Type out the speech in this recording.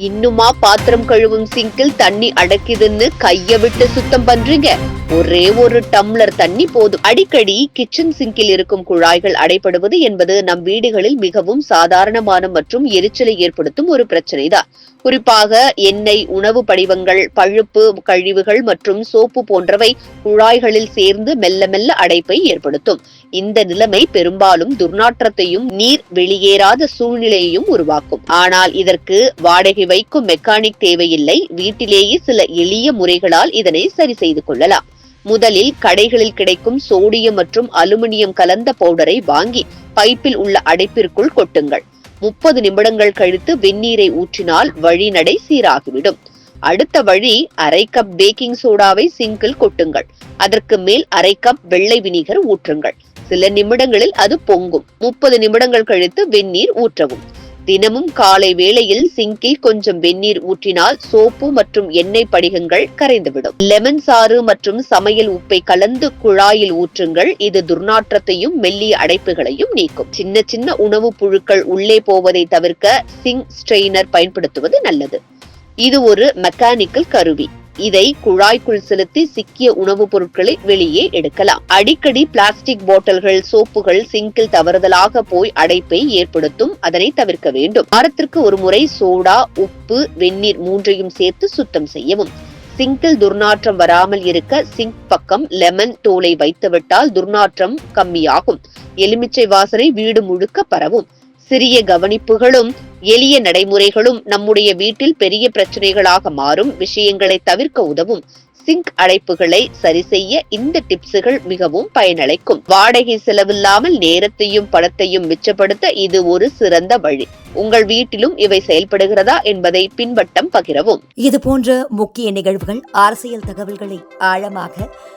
இன்னுமா பாத்திரம் கழுவும் சிங்கில் தண்ணி அடக்குதுன்னு கைய விட்டு சுத்தம் பண்றீங்க. ஒரே ஒரு டம்ளர் தண்ணி போதும். அடிக்கடி கிச்சன் சிங்கில் இருக்கும் குழாய்கள் அடைபடுவது என்பது நம் வீடுகளில் மிகவும் சாதாரணமான மற்றும் எரிச்சலை ஏற்படுத்தும் ஒரு பிரச்சனைதான். குறிப்பாக எண்ணெய் உணவு படிவங்கள் பழுப்பு கழிவுகள் மற்றும் சோப்பு போன்றவை குழாய்களில் சேர்ந்து மெல்ல மெல்ல அடைப்பை ஏற்படுத்தும். இந்த நிலைமை பெரும்பாலும் துர்நாற்றத்தையும் நீர் வெளியேறாத சூழ்நிலையையும் உருவாக்கும். ஆனால் இதற்கு வாடகை வைக்கும் மெக்கானிக் தேவையில்லை. வீட்டிலேயே சில எளிய முறைகளால் இதனை சரி செய்து கொள்ளலாம். முதலில் கடைகளில் கிடைக்கும் சோடியம் மற்றும் அலுமினியம் கலந்த பவுடரை வாங்கி பைப்பில் உள்ள அடைப்பிற்குள் கொட்டுங்கள். முப்பது நிமிடங்கள் கழித்து வெந்நீரை ஊற்றினால் வழிநடை சீராகிவிடும். அடுத்த வழி அரை கப் பேக்கிங் சோடாவை சிங்கில் கொட்டுங்கள். அதற்கு மேல் அரை கப் வெள்ளை வினிகர் ஊற்றுங்கள். சில நிமிடங்களில் அது பொங்கும். முப்பது நிமிடங்கள் கழித்து வெந்நீர் ஊற்றவும். தினமும் காலை வேளையில் சிங்கில் கொஞ்சம் வெந்நீர் ஊற்றினால் சோப்பு மற்றும் எண்ணெய் படிகங்கள் கரைந்துவிடும். லெமன் சாறு மற்றும் சமையல் உப்பை கலந்து குழாயில் ஊற்றுங்கள். இது துர்நாற்றத்தையும் மெல்லிய அடைப்புகளையும் நீக்கும். சின்ன சின்ன உணவுப் புழுக்கள் உள்ளே போவதை தவிர்க்க சிங் ஸ்ட்ரெயினர் பயன்படுத்துவது நல்லது. இது ஒரு மெக்கானிக்கல் கருவி. இதை குழாய்க்குள் செலுத்தி சிக்கிய உணவுப் பொருட்களை வெளியே எடுக்கலாம். அடிக்கடி பிளாஸ்டிக் பாட்டில்கள் சோப்புகள் சிங்கில் தவறுதலாக போய் அடைப்பை ஏற்படுத்தும். அதனை தவிர்க்க வேண்டும். வாரத்திற்கு ஒரு முறை சோடா உப்பு வெந்நீர் மூன்றையும் சேர்த்து சுத்தம் செய்யவும். சிங்கில் துர்நாற்றம் வராமல் இருக்க சிங்க் பக்கம் லெமன் தோலை வைத்துவிட்டால் துர்நாற்றம் கம்மியாகும். எலுமிச்சை வாசனை வீடு முழுக்க பரவும். சிறிய கவனிப்புகளும் எளிய நடைமுறைகளும் நம்முடைய வீட்டில் பெரிய பிரச்சனைகளாக மாறும். விஷயங்களை தவிர்க்க உதவும். சிங்க் அடைப்புகளை சரி செய்ய இந்த டிப்ஸுகள் மிகவும் பயனளிக்கும். வாடகை செலவில்லாமல் நேரத்தையும் பணத்தையும் மிச்சப்படுத்த இது ஒரு சிறந்த வழி. உங்கள் வீட்டிலும் இவை செயல்படுகிறதா என்பதை பின்பட்டம் பகிரவும். இது போன்ற முக்கிய நிகழ்வுகள் அரசியல் தகவல்களை ஆழமாக